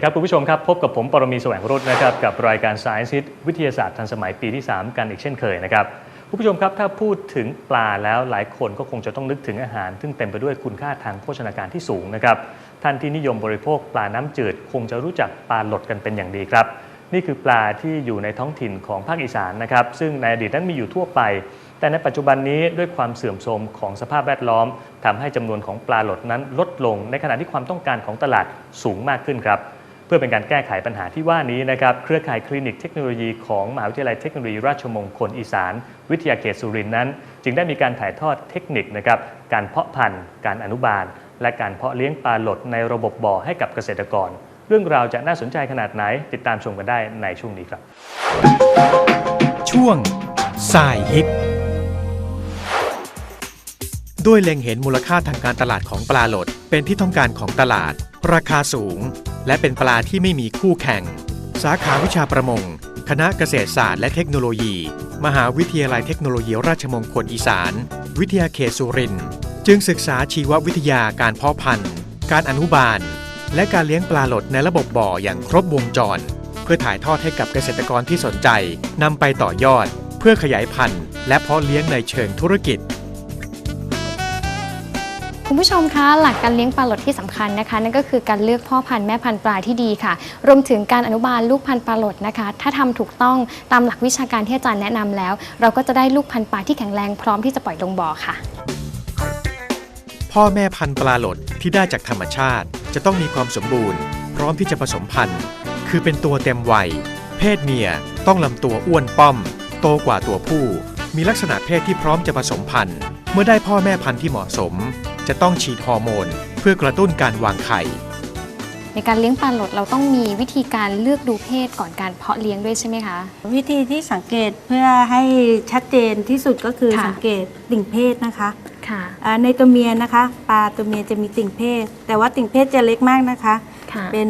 ดีครับ คุณผู้ชมครับ พบกับผมปรมีแสวงรุ่นะครับ กับรายการ Science Hit วิทยาศาสตร์ทันสมัยปีที่ 3 กันอีกเช่นเคยนะครับ คุณผู้ชมครับ ถ้าพูดถึงปลาแล้วหลายคนก็คงจะต้องนึกถึงอาหาร ซึ่งเต็มไปด้วยคุณค่าทางโภชนาการที่สูงนะครับ ท่านที่นิยมบริโภคปลาน้ำจืด คงจะรู้จักปลาหลดกันเป็นอย่างดีครับ นี่คือปลาที่อยู่ในท้องถิ่นของภาคอีสานนะครับ ซึ่งในอดีตนั้นมีอยู่ทั่วไปแต่ในปัจจุบันนี้ด้วยความเสื่อมโทรมของสภาพแวดล้อมทำให้จำนวนของปลาหลดนั้นลดลง ในขณะที่ความต้องการของตลาดสูงมากขึ้นครับ พื่อเป็นการแก้ไขปัญหาที่ว่านี้นะครับเครือข่ายคลินิกเทคโนโลยีของมหาวิทยาลัยเทคโนโลยีราชมงคลอีสาน วิทยาเขตสุรินทร์นั้น จึงได้มีการถ่ายทอดเทคนิคนะครับการเพาะพันธุ์ การอนุบาล และการเพาะเลี้ยงปลาหลดในระบบบ่อให้กับเกษตรกร เรื่องราวจะน่าสนใจขนาดไหน ติดตามชมกันได้ในช่วงนี้ครับ ช่วงสายฮิตด้วยเล็งเห็นมูลค่าทางการตลาดของปลาหลด เป็นที่ต้องการของตลาด ราคาสูง และเป็นปลาที่ไม่มีคู่แข่ง สาขาวิชาประมง คณะเกษตรศาสตร์และเทคโนโลยี มหาวิทยาลัยเทคโนโลยีราชมงคลอีสาน วิทยาเขตสุรินทร์จึงศึกษาชีววิทยาการเพาะพันธุ์ การอนุบาล และการเลี้ยงปลาหลดในระบบบ่ออย่างครบวงจร เพื่อถ่ายทอดให้กับเกษตรกรที่สนใจนำไปต่อยอด เพื่อขยายพันธุ์ และเพาะเลี้ยงในเชิงธุรกิจ คุณผู้ชมคะหลักการเลี้ยงปลาหลดที่สำคัญนะคะ นั่นก็คือการเลือกพ่อพันธุ์แม่พันธุ์ปลาที่ดีค่ะ รวมถึงการอนุบาลลูกพันธุ์ปลาหลดนะคะ ถ้าทำถูกต้องตามหลักวิชาการที่อาจารย์แนะนำแล้ว เราก็จะได้ลูกพันธุ์ปลาที่แข็งแรงพร้อมที่จะปล่อยลงบ่อค่ะ พ่อแม่พันธุ์ปลาหลดที่ได้จากธรรมชาติ จะต้องมีความสมบูรณ์ พร้อมที่จะผสมพันธุ์ คือเป็นตัวเต็มวัย เพศเมียต้องลำตัวอ้วนป้อม โตกว่าตัวผู้ มีลักษณะเพศที่พร้อมจะผสมพันธุ์ เมื่อได้พ่อแม่พันธุ์ที่เหมาะสม จะต้องฉีดฮอร์โมน เพื่อกระตุ้นการวางไข่ ในการเลี้ยงปลาหลดเราต้องมีวิธีการเลือกดูเพศก่อนการเพาะเลี้ยงด้วยใช่ไหมคะ วิธีที่สังเกตเพื่อให้ชัดเจนที่สุดก็คือค่ะ สังเกตติ่งเพศนะคะค่ะอ่าในตัวเมียนะคะปลาตัวเมียจะมีติ่งเพศ แต่ว่าติ่งเพศจะเล็กมากนะคะ ค่ะเป็น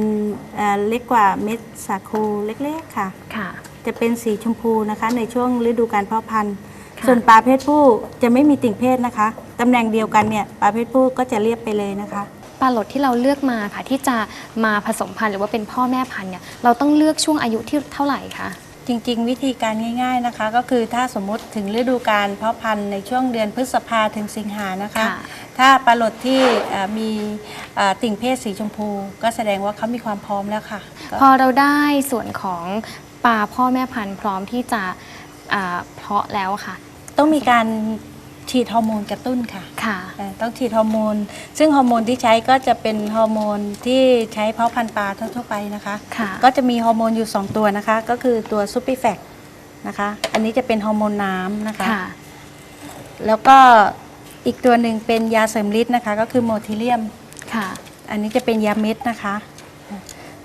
อ่าเล็กกว่าเม็ดสาคูเล็กๆค่ะ ค่ะ จะเป็นสีชมพูนะคะ ในช่วงฤดูการเพาะพันธุ์ค่ะ ส่วนปลาเพศผู้จะไม่มีติ่งเพศนะคะตำแหน่งเดียวกันเนี่ยปลาเพศผู้ก็จะเรียบไปเลยนะคะ ปลาหลดที่เราเลือกมาค่ะ ที่จะมาผสมพันธุ์หรือว่าเป็นพ่อแม่พันธุ์เนี่ยเราต้องเลือกช่วงอายุที่เท่าไหร่คะจริงๆ วิธีการง่าย ๆนะคะ ก็คือถ้าสมมุติถึงฤดูการเพาะพันธุ์ในช่วงเดือนพฤษภาถึงสิงหานะคะค่ะถ้าปลาหลดที่เอ่อมีเอ่อติ่งเพศสีชมพู ก็แสดงว่าเขามีความพร้อมแล้วค่ะก็พอเราได้ส่วนของปลาพ่อแม่พันธุ์พร้อมที่จะอ่าเพาะแล้วค่ะ ต้องมีการฉีดฮอร์โมนกระตุ้นค่ะค่ะ เอ่อต้องฉีดฮอร์โมน ซึ่งฮอร์โมนที่ใช้ก็จะเป็นฮอร์โมนที่ใช้เพาะพันธุ์ปลาทั่วๆไปนะคะ ค่ะ ก็จะมีฮอร์โมนอยู่ 2 ตัวนะคะ ก็คือตัวซูปิแฟกนะคะ อันนี้จะเป็นฮอร์โมนน้ำนะคะ ค่ะ แล้วก็อีกตัวหนึ่งเป็นยาเสริมฤทธิ์นะคะ ก็คือโมทิเลียม ค่ะ อันนี้จะเป็นยาเม็ดนะคะ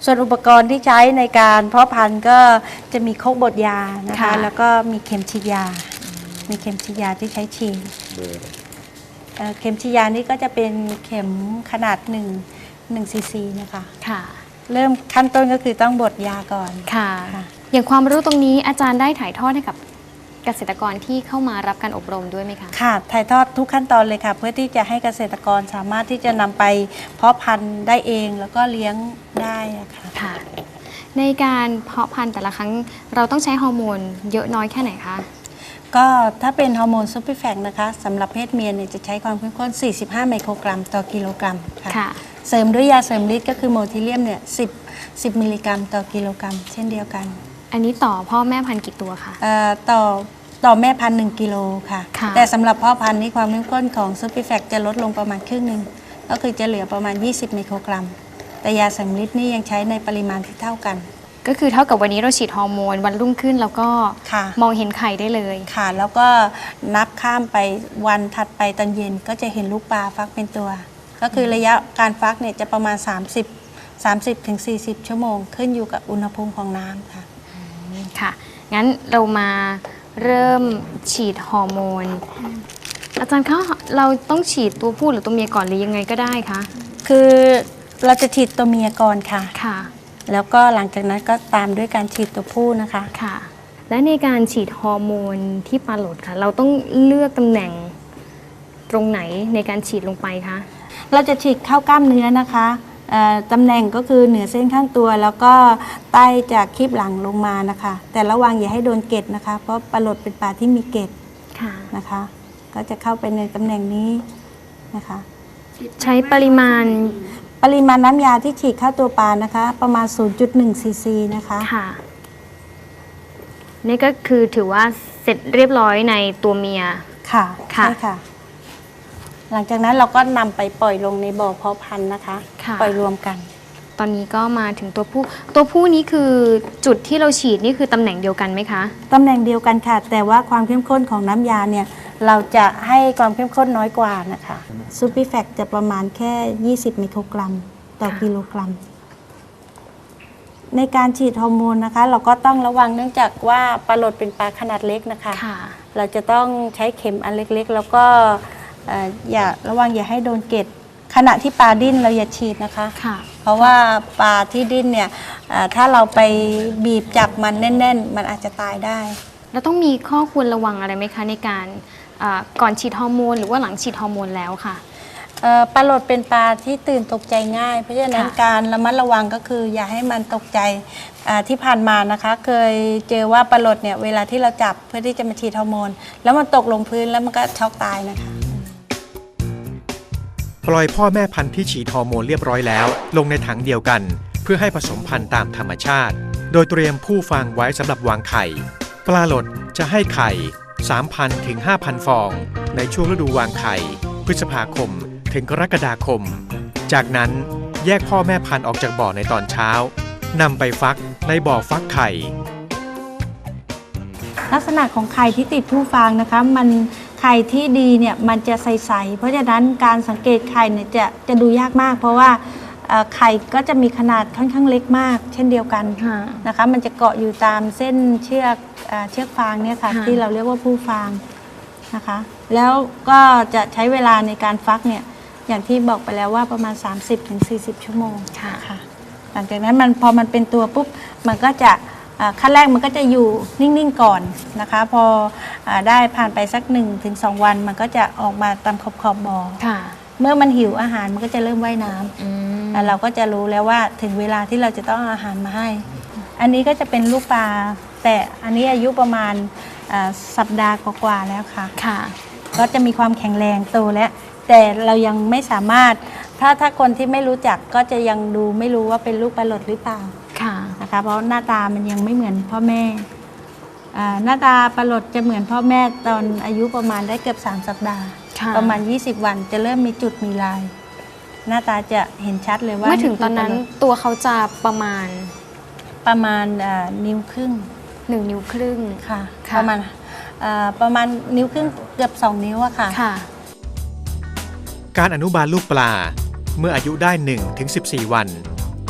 ส่วนอุปกรณ์ที่ใช้ในการเพาะพันธุ์ก็จะมีโคกบดยานะคะ ค่ะ แล้วก็มีเข็มฉีดยา มีเข็มฉีดยาที่ใช้ฉีดเอ่อเข็มฉีดยานี่ก็จะเป็นเข็มขนาด1 1ซีซีนะคะ ค่ะ เริ่มขั้นต้นก็คือต้องบดยาก่อน ค่ะ ค่ะ อย่างความรู้ตรงนี้อาจารย์ได้ถ่ายทอดให้กับเกษตรกรที่เข้ามารับการอบรมด้วยไหมคะ ค่ะถ่ายทอดทุกขั้นตอนเลยค่ะ เพื่อที่จะให้เกษตรกรสามารถที่จะนำไปเพาะพันธุ์ได้เองแล้วก็เลี้ยงได้อะค่ะ ค่ะ ในการเพาะพันธุ์แต่ละครั้งเราต้องใช้ฮอร์โมนเยอะน้อยแค่ไหนคะ ก็ถ้าเป็นฮอร์โมนซูเปอร์แฟกนะคะสำหรับเพศเมียเนี่ยจะใช้ความเข้มข้น 45 ไมโครกรัมต่อกิโลกรัมค่ะ ค่ะ เสริมด้วยยาเสริมฤทธิ์ก็คือโมทิเลียมเนี่ย10 10 มิลลิกรัมต่อกิโลกรัม เช่นเดียวกันอันนี้ต่อพ่อแม่พันธุ์กี่ตัวคะ เอ่อต่อต่อแม่พันธุ์1กิโลค่ะ ค่ะ แต่สำหรับพ่อพันธุ์นี่ความเข้มข้นของซูเปอร์แฟกจะลดลงประมาณครึ่งหนึ่งก็คือจะเหลือประมาณ 20 ไมโครกรัม แต่ยาเสริมฤทธิ์นี่ยังใช้ในปริมาณที่เท่ากัน ก็คือเท่ากับวันนี้เราฉีดฮอร์โมนวันรุ่งขึ้นแล้วก็ค่ะ มองเห็นไข่ได้เลย ค่ะ แล้วก็นับข้ามไปวันถัดไปตอนเย็นก็จะเห็นลูกปลาฟักเป็นตัว ก็คือระยะการฟักเนี่ยจะประมาณ 30 30-40 ชั่วโมง ขึ้นอยู่กับอุณหภูมิของน้ำค่ะ ค่ะ งั้นเรามาเริ่มฉีดฮอร์โมน อาจารย์คะเราต้องฉีดตัวผู้หรือตัวเมียก่อนหรือยังไงก็ได้คะ คือเราจะฉีดตัวเมียก่อนค่ะ ค่ะ แล้วก็หลังจากนั้นก็ตามด้วยการฉีดตัวผู้นะคะ ค่ะ และในการฉีดฮอร์โมนที่ปลาโหลดค่ะ เราต้องเลือกตำแหน่งตรงไหนในการฉีดลงไปคะ เราจะฉีดเข้ากล้ามเนื้อนะคะเอ่อตำแหน่งก็คือเหนือเส้นข้างตัว แล้วก็ใต้จากคลิปหลังลงมานะคะ แต่ระวังอย่าให้โดนเกล็ดนะคะ เพราะปลาโหลดเป็นปลาที่มีเกล็ดค่ะ นะคะ ก็จะเข้าไปในตำแหน่งนี้นะคะ ใช้ปริมาณ ปริมาณน้ำยาที่ฉีดเข้าตัวปลานะคะ ประมาณ 0.1ซีซีนะคะ ค่ะ นี่ก็คือถือว่าเสร็จเรียบร้อยในตัวเมีย ค่ะค่ะ ใช่ค่ะ หลังจากนั้นเราก็นำไปปล่อยลงในบ่อเพาะพันธุ์นะคะ ค่ะ ปล่อยรวมกัน ตอนนี้ก็มาถึงตัวผู้ ตัวผู้นี้คือจุดที่เราฉีดนี่คือตำแหน่งเดียวกันไหมคะ ตำแหน่งเดียวกันค่ะ แต่ว่าความเข้มข้นของน้ำยาเนี่ย เราจะให้ความเข้มข้นน้อยกว่านะคะซูปิแฟกจะประมาณแค่ 20มิโครกรัม ต่อค่ะกิโลกรัม ในการฉีดฮอร์โมนนะคะ เราก็ต้องระวังเนื่องจากว่าปลาโหลดเป็นปลาขนาดเล็กนะคะค่ะเราจะต้องใช้เข็มอันเล็กๆ แล้วก็เอ่ออย่าระวังอย่าให้โดนเกล็ดขณะที่ปลาดิ้นเราอย่าฉีดนะคะค่ะเพราะว่าปลาที่ดิ้นเนี่ยเอ่อถ้าเราไปบีบจับมันแน่น ๆ มันอาจจะตายได้ เราต้องมีข้อควรระวังอะไรไหมคะในการอ่า ก่อนฉีดฮอร์โมนหรือว่าหลังฉีดฮอร์โมนแล้วค่ะ เอ่อปลาโหลดเป็นปลาที่ตื่นตกใจง่าย เพราะฉะนั้นค่ะการระมัดระวังก็คือ อย่าให้มันตกใจอ่าที่ผ่านมานะคะ เคยเจอว่าปลาโหลดเนี่ยเวลาที่เราจับเพื่อที่จะมาฉีดฮอร์โมน แล้วมันตกลงพื้นแล้วมันก็ช็อกตายนะคะ ปล่อยพ่อแม่พันธุ์ที่ฉีดฮอร์โมนเรียบร้อยแล้ว ลงในถังเดียวกัน เพื่อให้ผสมพันธุ์ตามธรรมชาติ โดยเตรียมผู้ฟางไว้สำหรับวางไข่ ปลาหลดจะให้ไข่ 3,000 ถึง 5,000 ฟอง ในช่วงฤดูวางไข่ พฤษภาคม ถึงกรกฎาคม จากนั้นแยกพ่อแม่พันธุ์ออกจากบ่อในตอนเช้านำไปฟักในบ่อฟักไข่ ลักษณะของไข่ที่ติดผู้ฟางนะคะมันไข่ที่ดีเนี่ยมันจะใสๆเพราะฉะนั้นการสังเกตไข่เนี่ยจะจะดูยากมาก เพราะว่า เอ่อไข่ก็จะมีขนาดค่อนข้างเล็กมาก เช่นเดียวกันค่ะ นะคะ มันจะเกาะอยู่ตามเส้นเชือกเอ่อเชือกฟางเนี่ยค่ะ ค่ะ ที่เราเรียกว่าผู้ฟางนะคะ แล้วก็จะใช้เวลาในการฟักเนี่ยอย่างที่บอกไปแล้วว่าประมาณ 30-40 ชั่วโมง ค่ะ ค่ะหลังจากนั้นมันพอมันเป็นตัวปุ๊บมันก็จะอ่าขั้นแรกมันก็จะอยู่นิ่งๆก่อนนะคะ พออาได้ผ่านไปสัก1นถึงสวัน มันก็จะออกมาตามขอบขอบบ่อค่ะ เมื่อมันหิวอาหารมันก็จะเริ่มว่ายน้ำอืมแล้วเราก็จะรู้แล้วว่าถึงเวลาที่เราจะต้องเอาอาหารมาให้ อันนี้ก็จะเป็นลูกปลา แต่อันนี้อายุประมาณอ่าสัปดาห์กว่าๆแล้วค่ะค่ะ ก็จะมีความแข็งแรงโตแล้ว แต่เรายังไม่สามารถ ถ้าถ้าคนที่ไม่รู้จักก็จะยังดูไม่รู้ว่าเป็นลูกปลาหลดหรือเปล่าค่ะนะคะเพราะหน้าตามันยังไม่เหมือนพ่อแม่อ่าหน้าตาปลาหลดจะเหมือนพ่อแม่ตอนอายุประมาณได้เกือบ 3 สัปดาห์ค่ะ ประมาณ 20 วันจะเริ่มมีจุดมีลาย หน้าตาจะเห็นชัดเลยว่าเมื่อถึงตอนนั้นคืปลาหลดตัวเขาจะประมาณประมาณอ่านิ้วครึ่ง1นิ้วครึ่งค่ะค่ะประมาณอ่าประมาณนิ้วครึ่งเกือบ 2 นิ้วอะค่ะค่ะการอนุบาลลูกปลาเมื่ออายุได้ 1-14 วัน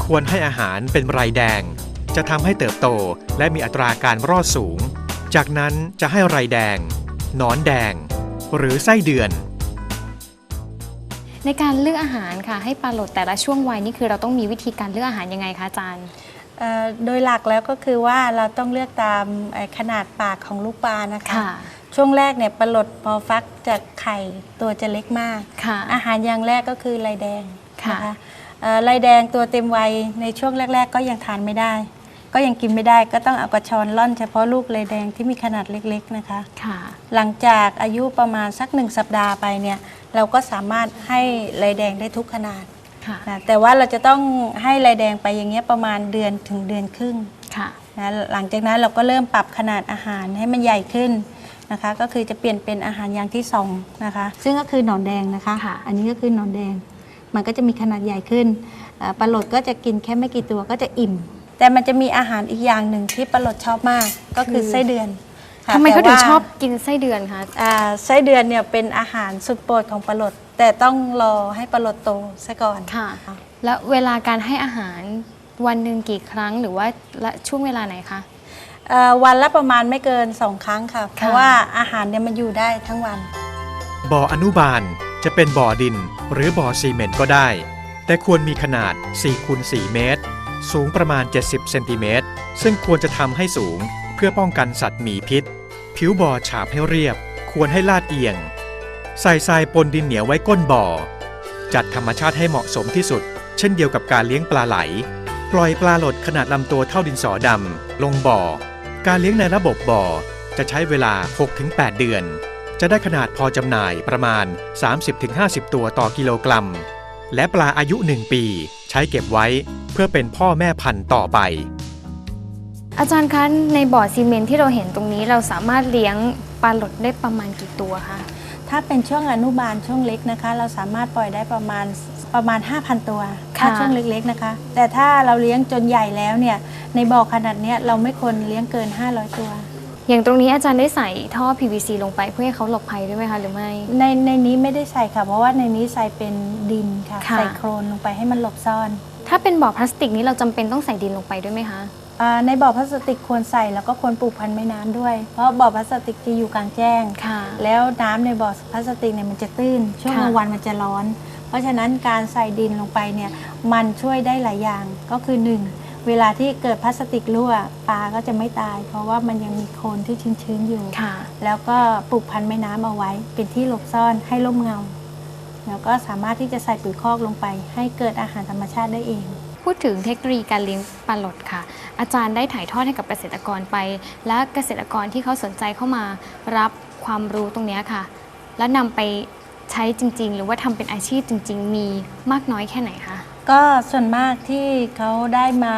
ควรให้อาหารเป็นไรแดง จะทำให้เติบโตและมีอัตราการรอดสูง จากนั้นจะให้ไรแดงหนอนแดง หรือไส้เดือน ในการเลือกอาหารค่ะ ให้ปลาโหลดแต่ละช่วงวัยนี่คือเราต้องมีวิธีการเลือกอาหารยังไงคะอาจารย์ เอ่อโดยหลักแล้วก็คือว่าเราต้องเลือกตามเอ่อขนาดปากของลูกปลานะคะค่ะช่วงแรกเนี่ยปลาหลดพอฟักจากไข่ตัวจะเล็กมาก ค่ะ อาหารอย่างแรกก็คือไรแดงค่ะนะคะเอ่อไรแดงตัวเต็มวัยในช่วงแรก ๆ ก็ยังทานไม่ได้ ก็ยังกินไม่ได้ก็ต้องเอากระชอนล่อนเฉพาะลูกไรแดงที่มีขนาดเล็กๆนะคะ ค่ะ หลังจากอายุประมาณสักหนึ่งสัปดาห์ไปเนี่ยเราก็สามารถให้ไรแดงได้ทุกขนาดค่ะ นะแต่ว่าเราจะต้องให้ไรแดงไปอย่างเงี้ยประมาณเดือนถึงเดือนครึ่งค่ะ นะหลังจากนั้นเราก็เริ่มปรับขนาดอาหารให้มันใหญ่ขึ้นนะคะ ก็คือจะเปลี่ยนเป็นอาหารอย่างที่สองนะคะ ซึ่งก็คือหนอนแดงนะคะ ค่ะ อันนี้ก็คือหนอนแดง มันก็จะมีขนาดใหญ่ขึ้นอ่าปลาโหลดก็จะกินแค่ไม่กี่ตัวก็จะอิ่ม แต่มันจะมีอาหารอีกอย่างหนึ่งที่ปลาโหลดชอบมากก็คือไส้เดือนค่ะทำไมเขาถึงแต่ว่ชอบกินไส้เดือนคะอ่าไส้เดือนเนี่ยเป็นอาหารสุดโปรดของปลาโหลดแต่ต้องรอให้ปลาโหลดโตซะก่อนค่ะ แล้วเวลาการให้อาหารวันหนึ่งกี่ครั้งหรือว่าละช่วงเวลาไหนคะ เอ่อวันละประมาณไม่เกิน2ครั้งค่ะ เพราะว่าอาหารเนี่ยมันอยู่ได้ทั้งวัน บ่ออนุบาลจะเป็นบ่อดินหรือบ่อซีเมนต์ก็ได้ แต่ควรมีขนาด4คูณ4เมตร สูงประมาณ 70 เซนติเมตร ซึ่งควรจะทำให้สูงเพื่อป้องกันสัตว์มีพิษ ผิวบ่อฉาบให้เรียบ ควรให้ลาดเอียง ใส่ทรายปนดินเหนียวไว้ก้นบ่อ จัดธรรมชาติให้เหมาะสมที่สุด เช่นเดียวกับการเลี้ยงปลาไหล ปล่อยปลาหลดขนาดลำตัวเท่าดินสอดำ ลงบ่อ การเลี้ยงในระบบบ่อจะใช้เวลา 6-8 เดือน จะได้ขนาดพอจำหน่ายประมาณ 30-50 ตัวต่อกิโลกรัม และปลาอายุ 1 ปี ใช้เก็บไว้เพื่อเป็นพ่อแม่พันธุ์ต่อไป อาจารย์คะในบ่อซีเมนต์ที่เราเห็นตรงนี้เราสามารถเลี้ยงปลาหลดได้ประมาณกี่ตัวคะถ้าเป็นช่วงอนุบาลช่วงเล็กนะคะ เราสามารถปล่อยได้ประมาณประมาณ 5,000 ตัวค่ะถ้าช่วงเล็กๆนะคะ แต่ถ้าเราเลี้ยงจนใหญ่แล้วเนี่ยในบ่อขนาดเนี้ยเราไม่ควรเลี้ยงเกิน 500 ตัว อย่างตรงนี้อาจารย์ได้ใส่ท่อ PVC ลงไปเพื่อให้เขาหลบภัยด้วยไหมคะหรือไม่ ในในนี้ไม่ได้ใส่ค่ะ เพราะว่าในนี้ใส่เป็นดินค่ะ ค่ะ ใส่โครนลงไปให้มันหลบซ่อนถ้าเป็นบ่อพลาสติกนี้เราจำเป็นต้องใส่ดินลงไปด้วยไหมคะอ่าในบ่อพลาสติกควรใส่แล้วก็ควรปลูกพันธุ์ไม้น้ำด้วย เพราะบ่อพลาสติกจะอยู่กลางแจ้ง ค่ะ แล้วน้ำในบ่อพลาสติกเนี่ยมันจะตื้น ช่วงค่ะ กลางวันมันจะร้อน เพราะฉะนั้นการใส่ดินลงไปเนี่ยมันช่วยได้หลายอย่างก็คือหนึ่ง เวลาที่เกิดพลาสติกรั่วปลาก็จะไม่ตาย เพราะว่ามันยังมีโคลนที่ชื้นๆอยู่ ค่ะ แล้วก็ปลูกพันธุ์แม่น้ำเอาไว้ เป็นที่หลบซ่อนให้ร่มเงา แล้วก็สามารถที่จะใส่ปุ๋ยคอกลงไป ให้เกิดอาหารธรรมชาติได้เอง พูดถึงเทคโนโลยีการเลี้ยงปลาหลดค่ะ อาจารย์ได้ถ่ายทอดให้กับเกษตรกรไป และเกษตรกรที่เขาสนใจเข้ามารับความรู้ตรงเนี้ยค่ะ แล้วนำไปใช้จริง ๆ หรือว่าทำเป็นอาชีพจริง ๆ มีมากน้อยแค่ไหนคะ ก็ส่วนมากที่เขาได้มา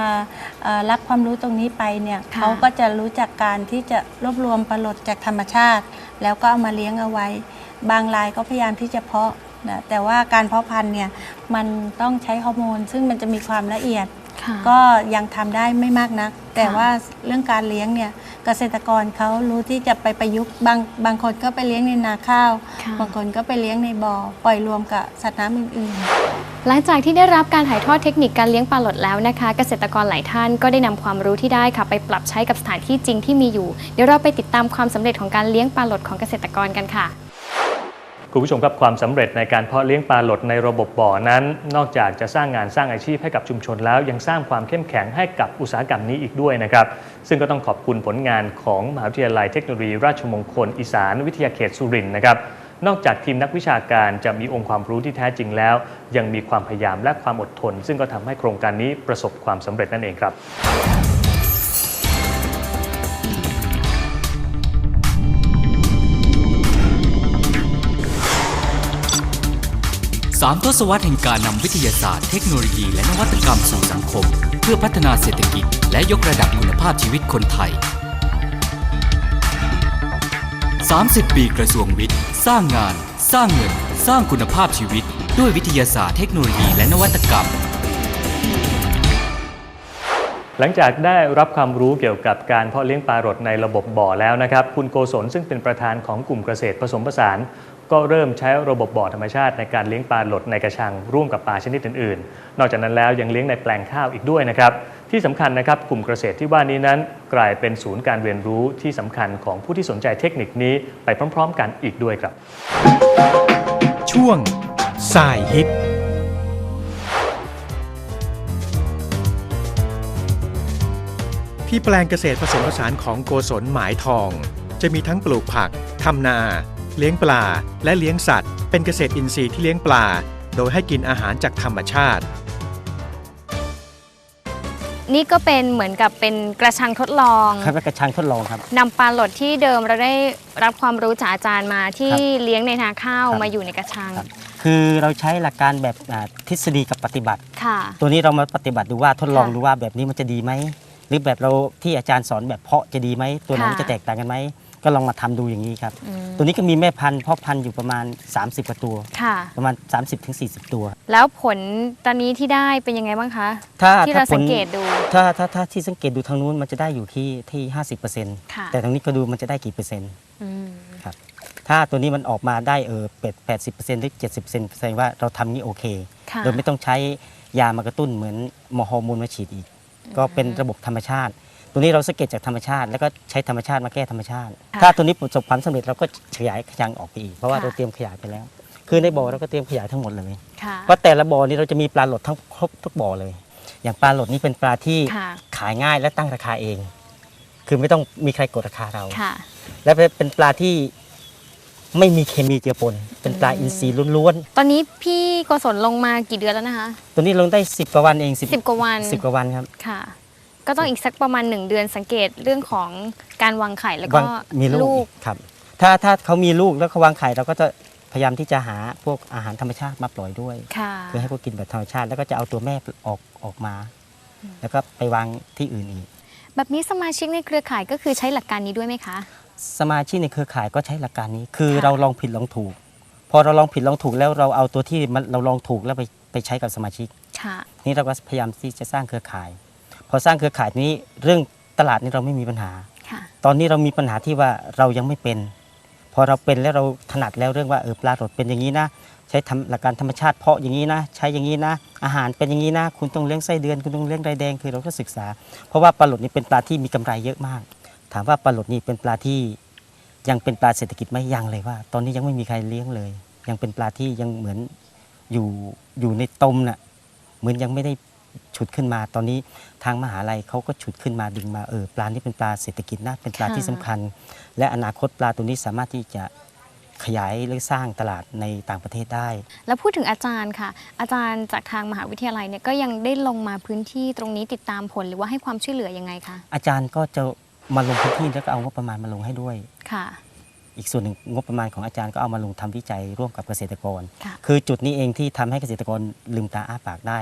เอ่อรับความรู้ตรงนี้ไปเนี่ยค่ะ เขาก็จะรู้จักการที่จะรวบรวมปลาหลดจากธรรมชาติ แล้วก็เอามาเลี้ยงเอาไว้ บางรายก็พยายามที่จะเพาะนะแต่ว่าการเพาะพันธุ์เนี่ยมันต้องใช้ฮอร์โมน ซึ่งมันจะมีความละเอียด ค่ะ ก็ยังทำได้ไม่มากนัก แต่ว่าเรื่องการเลี้ยงเนี่ย เกษตรกรเขารู้ที่จะไปประยุกต์บางบางคนก็ไปเลี้ยงในนาข้าว ค่ะ บางคนก็ไปเลี้ยงในบ่อปล่อยรวมกับสัตว์น้ำอื่นๆหลังจากที่ได้รับการถ่ายทอดเทคนิคการเลี้ยงปลาหลดแล้วนะคะ เกษตรกรหลายท่านก็ได้นำความรู้ที่ได้ค่ะ ไปปรับใช้กับสถานที่จริงที่มีอยู่ เดี๋ยวเราไปติดตามความสำเร็จของการเลี้ยงปลาหลดของเกษตรกรกันค่ะ คุณผู้ชมครับความสำเร็จในการเพาะเลี้ยงปลาหลดในระบบบ่อนั้น นอกจากจะสร้างงานสร้างอาชีพให้กับชุมชนแล้ว ยังสร้างความเข้มแข็งให้กับอุตสาหกรรมนี้อีกด้วยนะครับ ซึ่งก็ต้องขอบคุณผลงานของมหาวิทยาลัยเทคโนโลยีราชมงคล อีสานวิทยาเขตสุรินทร์นะครับนอกจากทีมนักวิชาการจะมีองค์ความรู้ที่แท้จริงแล้ว ยังมีความพยายามและความอดทน ซึ่งก็ทำให้โครงการนี้ประสบความสำเร็จนั่นเองครับ สามทศวรรษแห่งการนำวิทยาศาสตร์ เทคโนโลยี และนวัตกรรมสู่สังคม เพื่อพัฒนาเศรษฐกิจ และยกระดับคุณภาพชีวิตคนไทย 30 ปีกระทรวงวิทย์ สร้างงาน สร้างเงิน สร้างคุณภาพชีวิต ด้วยวิทยาศาสตร์เทคโนโลยีและนวัตกรรม หลังจากได้รับความรู้เกี่ยวกับการเพาะเลี้ยงปลาหลดในระบบบ่อแล้วนะครับ คุณโกศลซึ่งเป็นประธานของกลุ่มเกษตรผสมผสาน ก็เริ่มใช้ระบบบ่อธรรมชาติในการเลี้ยงปลาหลดในกระชังร่วมกับปลาชนิดอื่นๆ นอกจากนั้นแล้วยังเลี้ยงในแปลงข้าวอีกด้วยนะครับ ที่สำคัญนะครับกลุ่มเกษตรที่ว่านี้นั้น กลายเป็นศูนย์การเรียนรู้ที่สำคัญของผู้ที่สนใจเทคนิคนี้ไปพร้อม ๆ กันอีกด้วยครับ ช่วงสายฮิตที่แปลงเกษตรผสมผสานของโกศลหมายทอง จะมีทั้งปลูกผักทำนา เลี้ยงปลา และเลี้ยงสัตว์ เป็นเกษตรอินทรีย์ที่เลี้ยงปลา โดยให้กินอาหารจากธรรมชาติ นี่ก็เป็นเหมือนกับเป็นกระชังทดลองครับเป็นกระชังทดลองครับ นำปลาหลดที่เดิมเราได้รับความรู้จากอาจารย์มาที่ครับเลี้ยงในนาข้าวครับมาอยู่ในกระชังครับคือเราใช้หลักการแบบอ่าทฤษฎีกับปฏิบัติค่ะตัวนี้เรามาปฏิบัติดูว่าทดลองค่ะดูว่าแบบนี้มันจะดีไหมหรือแบบเราที่อาจารย์สอนแบบเพาะจะดีไหมตัวไหนค่ะมันจะแตกต่างกันไหม ก็ลองมาทำดูอย่างนี้ครับอืมตัวนี้ก็มีแม่พันธุ์พ่อพันธุ์อยู่ประมาณ 30กว่าตัวค่ะประมาณ 30-40ตัว แล้วผลตอนนี้ที่ได้เป็นยังไงบ้างคะ ถ้าที่ถ้าเราผสัลงเกตดู ถ้าถ้าถ้าที่สังเกตดูทางนู้นมันจะได้อยู่ที่ที่50%ค่ะแต่ทางนี้ก็ดูมันจะได้กี่เปอร์เซ็นต์อืมถ้าตัวนี้มันออกมาได้เออเป็ดแปดสิบเปอร์เซ็นต์หรือเจ็ดสิบเปอร์เซ็นต์แสดงว่าเราทำนี่โอเคค่ะโดยไม่ต้องใช้ยามากระตุ้นเหมือนมฮอร์โมนมาฉีดอีก ก็เป็นระบบธรรมชาติ ตัวนี้เราสงเกตจากธรรมชาติ แล้วก็ใช้ธรรมชาติมาแก้ธรรมชาติค่ะถ้าตัวนี้ประสบความสำเร็จเราก็ขยายขยังออกไปอีกเพราะว่าค่ะ เราเตรียมขยายไปแล้ว คือในบ่อเราก็เตรียมขยายทั้งหมดเลยค่ะ เพราะแต่ละบ่อนี้เราจะมีปลาหลดทั้งครบทุกบ่อเลย อย่างปลาหลดนี่เป็นปลาที่ค่ะ ขายง่ายและตั้งราคาเอง คือไม่ต้องมีใครกดราคาเรา ค่ะ และเป็นปลาที่ไม่มีเคมีเจือปน เป็นปลาอินทรีย์ล้วนตอนนี้พี่โกศลลงมากี่เดือนแล้วนะคะๆตัวนี้ลงได้ 10กว่าวันเองสิบกว่าวัน10กว่าวันครับ ค่ะ ก็ต้องอีกสักประมาณหนึ่งเดือนสังเกตเรื่องของการวางไข่แล้วก็วางมีลูกครับ ถ้าถ้าเขามีลูกแล้วเขาวางไข่เราก็จะพยายามที่จะหาพวกอาหารธรรมชาติมาปล่อยด้วย ค่ะ คือให้เขากินแบบธรรมชาติ แล้วก็จะเอาตัวแม่ออกออกมา แล้วก็ไปวางที่อื่นอีก แบบนี้สมาชิกในเครือข่ายก็คือใช้หลักการนี้ด้วยไหมคะ สมาชิกในเครือข่ายก็ใช้หลักการนี้ คือค่ะ เราลองผิดลองถูก พอเราลองผิดลองถูกแล้วเราเอาตัวที่มันเราลองถูกแล้วไปไปใช้กับสมาชิก ค่ะ นี่เราก็พยายามที่จะสร้างเครือข่าย พอสร้างเครือข่ายนี้เรื่องตลาดนี่เราไม่มีปัญหาค่ะตอนนี้เรามีปัญหาที่ว่าเรายังไม่เป็น พอเราเป็นแล้วเราถนัดแล้วเรื่องว่าเออปลาหลดเป็นอย่างนี้นะ ใช้ทำหลักการธรรมชาติเพาะอย่างนี้นะ ใช้อย่างนี้นะ อาหารเป็นอย่างนี้นะ คุณต้องเลี้ยงไส้เดือนคุณต้องเลี้ยงไรแดงคือเราก็ศึกษา เพราะว่าปลาหลดนี่เป็นปลาที่มีกำไรเยอะมาก ถามว่าปลาหลดนี่เป็นปลาที่ยังเป็นปลาเศรษฐกิจไหมยังเลยว่า ตอนนี้ยังไม่มีใครเลี้ยงเลย ยังเป็นปลาที่ยังเหมือนอยู่อยู่ในตมน่ะเหมือนยังไม่ได้ ฉุดขึ้นมา ตอนนี้ทางมหาลัยเขาก็ฉุดขึ้นมาดึงมาเออปลานี่เป็นปลาเศรษฐกิจนะเป็นปลาที่สำคัญ และอนาคตปลาตัวนี้สามารถที่จะขยายหรือสร้างตลาดในต่างประเทศได้ แล้วพูดถึงอาจารย์ค่ะ อาจารย์จากทางมหาวิทยาลัยเนี่ยก็ยังได้ลงมาพื้นที่ตรงนี้ติดตามผลหรือว่าให้ความช่วยเหลือยังไงคะอาจารย์ก็จะมาลงพื้นที่แล้วก็เอางบประมาณมาลงให้ด้วยค่ะ อีกส่วนหนึ่งงบประมาณของอาจารย์ก็เอามาลงทำวิจัยร่วมกับเกษตรกรค่ะคือจุดนี้เองที่ทำให้เกษตรกรลืมตาอ้าปากได้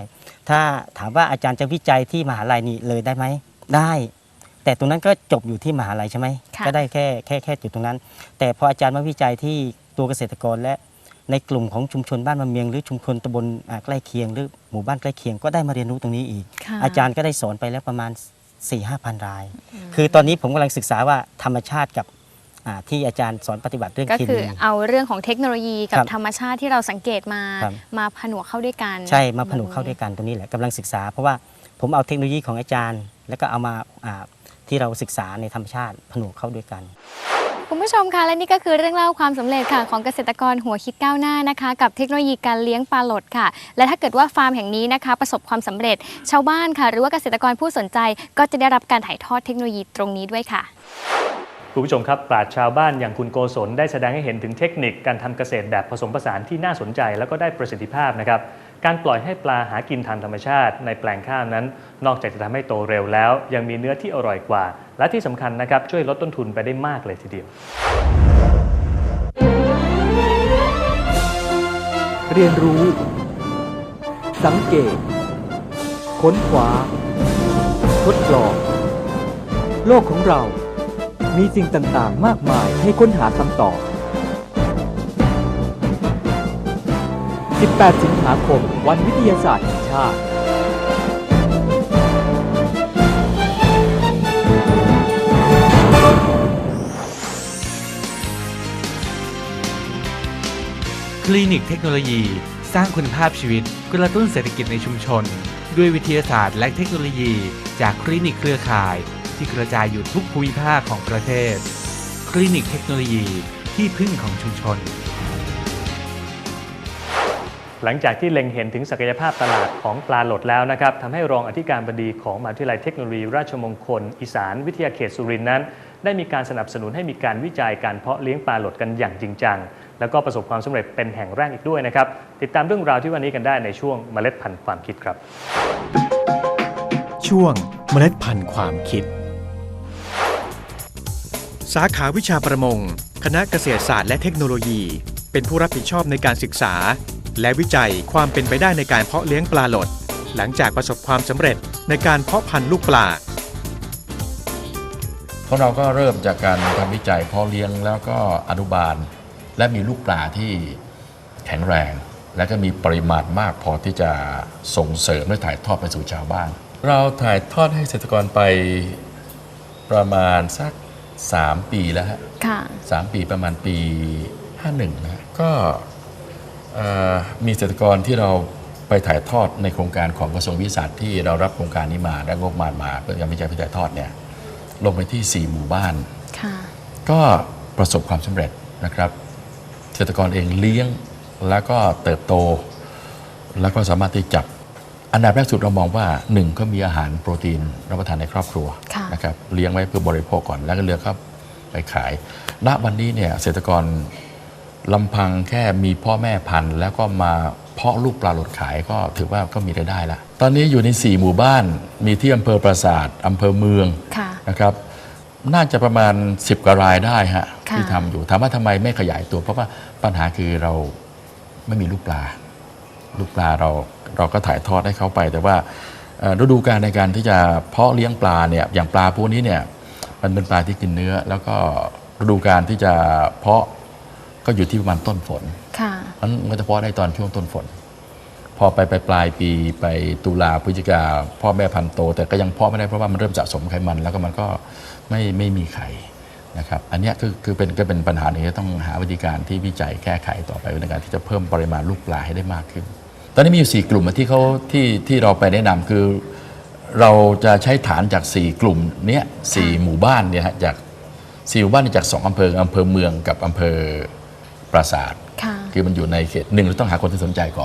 ถ้าถามว่าอาจารย์จะวิจัยที่มหาลัยนี้เลยได้ไหมได้ แต่ตรงนั้นก็จบอยู่ที่มหาลัยใช่ไหมค่ะก็ได้แค่แค่แค่จุดตรงนั้น แต่พออาจารย์มาวิจัยที่ตัวเกษตรกรและในกลุ่มของชุมชนบ้านมะเมียงหรือชุมชนตำบลอ่าใกล้เคียง หรือหมู่บ้านใกล้เคียงก็ได้มาเรียนรู้ตรงนี้อีกค่ะอาจารย์ก็ได้สอนไปแล้วประมาณ4 5 0 0 0ราย คือตอนนี้ผมกำลังศึกษาว่าธรรมชาติกับอ่า ที่อาจารย์สอนปฏิบัติเรื่องก็เคคือมี เอาเรื่องของเทคโนโลยีกับครับธรรมชาติที่เราสังเกตมา ครับ มาผนวกเข้าด้วยกันใช่มาผนวกเข้าด้วยกันตรงนี้แหละกำลังศึกษา เพราะว่าผมเอาเทคโนโลยีของอาจารย์ แล้วก็เอามาอ่าที่เราศึกษาในธรรมชาติผนวกเข้าด้วยกัน คุณผู้ชมคะและนี่ก็คือเรื่องเล่าความสำเร็จค่ะของเกษตรกรหัวคิดก้าวหน้านะคะ กับเทคโนโลยีการเลี้ยงปลาหลดค่ะ และถ้าเกิดว่าฟาร์มแห่งนี้นะคะ ประสบความสำเร็จชาวบ้านค่ะ หรือว่าเกษตรกรผู้สนใจก็จะได้รับการถ่ายทอดเทคโนโลยีตรงนี้ด้วยค่ะ คุณผู้ชมครับปราชชาวบ้านอย่างคุณโกศลได้แสดงให้เห็นถึงเทคนิคการทำเกษตรแบบผสมผสานที่น่าสนใจแล้วก็ได้ประสิทธิภาพนะครับการปล่อยให้ปลาหากินทางธรรมชาติ ในแปลงข้าวนั้น นอกจากจะทำให้โตเร็วแล้ว ยังมีเนื้อที่อร่อยกว่า และที่สำคัญนะครับช่วยลดต้นทุนไปได้มากเลยทีเดียว เรียนรู้ สังเกต ค้นคว้าทดลอง โลกของเรา มีสิ่งต่างๆ มากมายให้ค้นหาคำตอบ 18 สิงหาคม วันวิทยาศาสตร์แห่งชาติคลินิกเทคโนโลยี สร้างคุณภาพชีวิตกระตุ้นเศรษฐกิจในชุมชน ด้วยวิทยาศาสตร์และเทคโนโลยี จากคลินิกเครือข่าย ที่กระจายอยู่ทุกภูมิภาคของประเทศ คลินิกเทคโนโลยีที่พึ่งของชุมชน หลังจากที่เล็งเห็นถึงศักยภาพตลาดของปลาหลดแล้วนะครับทำให้รองอธิการบดีของมหาวิทยาลัยเทคโนโลยีราชมงคล อีสานวิทยาเขตสุรินทร์นั้น ได้มีการสนับสนุนให้มีการวิจัยการเพาะเลี้ยงปลาหลดกันอย่างจริงจัง แล้วก็ประสบความสำเร็จเป็นแห่งแรกอีกด้วยนะครับ ติดตามเรื่องราวที่วันนี้กันได้ในช่วงเมล็ดพันธุ์ความคิดครับ ช่วงเมล็ดพันธุ์ความคิด สาขาวิชาประมง คณะเกษตรศาสตร์และเทคโนโลยี เป็นผู้รับผิดชอบในการศึกษา และวิจัยความเป็นไปได้ในการเพาะเลี้ยงปลาหลด หลังจากประสบความสำเร็จในการเพาะพันธุ์ลูกปลาเพราะเราก็เริ่มจากการทำวิจัยเพาะเลี้ยงแล้วก็อนุบาล และมีลูกปลาที่แข็งแรง และก็มีปริมาณมากพอที่จะส่งเสริมและถ่ายทอดไปสู่ชาวบ้าน เราถ่ายทอดให้เกษตรกรไปประมาณสัก 3 ปีแล้วฮะค่ะ สามปีประมาณปี 51นะฮะก็เอ่อมีเกษตรกรที่เราไปถ่ายทอดในโครงการของกระทรวงวิทยาศาสตร์ที่เรารับโครงการนี้มาได้งบประมาณมาเพื่อการวิจัยเพื่อถ่ายทอดเนี่ยลงไปที่ 4 หมู่บ้าน ค่ะ ก็ประสบความสำเร็จนะครับเกษตรกรเองเลี้ยงแล้วก็เติบโต แล้วก็สามารถที่จับ อันดับแรกสุดเรามองว่าหนึ่งก็มีอาหารโปรตีนรับประทานในครอบครัวค่ะนะครับเลี้ยงไว้เพื่อบริโภคก่อนแล้วก็เลือกครับไปขาย ณวันนี้เนี่ยเกษตรกรลำพังแค่มีพ่อแม่พันธุ์ แล้วก็มาเพาะลูกปลาหลดขายก็ถือว่าก็มีรายได้ละ ตอนนี้อยู่ใน 4 หมู่บ้านมีที่อำเภอปราสาทอำเภอเมืองค่ะ นะครับ น่าจะประมาณ 10 กว่ารายได้ฮะค่ะ ที่ทำอยู่ถามว่าทำไมไม่ขยายตัว เพราะว่าปัญหาคือเราไม่มีลูกปลา ลูกปลาเรา เราก็ถ่ายทอดให้เขาไป แต่ว่าเอ่อฤดูการในการที่จะเพาะเลี้ยงปลาเนี่ยอย่างปลาพวกนี้เนี่ยมันเป็นปลาที่กินเนื้อ แล้วก็ฤดูการที่จะเพาะก็อยู่ที่ประมาณต้นฝนค่ะมันมันก็จะเพาะได้ตอนช่วงต้นฝน พอไปไปปลายปีไปตุลาพฤศจิกาพ่อแม่พันธุ์โต แต่ก็ยังเพาะไม่ได้เพราะว่ามันเริ่มสะสมไขมัน แล้วก็มันก็ไม่ไม่มีไข่นะครับอันเนี้ยคือคือเป็นก็เป็นปัญหาหนึ่งที่ต้องหาวิธีการที่วิจัยแก้ไขต่อไปในการที่จะเพิ่มปริมาณลูกปลาให้ได้มากขึ้น ตอนนี้มีอยู่ 4 กลุ่มที่เขาที่ที่เราไปแนะนำคือ เราจะใช้ฐานจาก 4 กลุ่มเนี้ยสี่หมู่บ้านเนี่ยฮะจากสี่หมู่บ้านเนี่ยจากสองอำเภออำเภอเมืองกับอำเภอปราสาท ค่ะ คือมันอยู่ในเขตหนึ่งเราต้องหาคนที่สนใจก่อน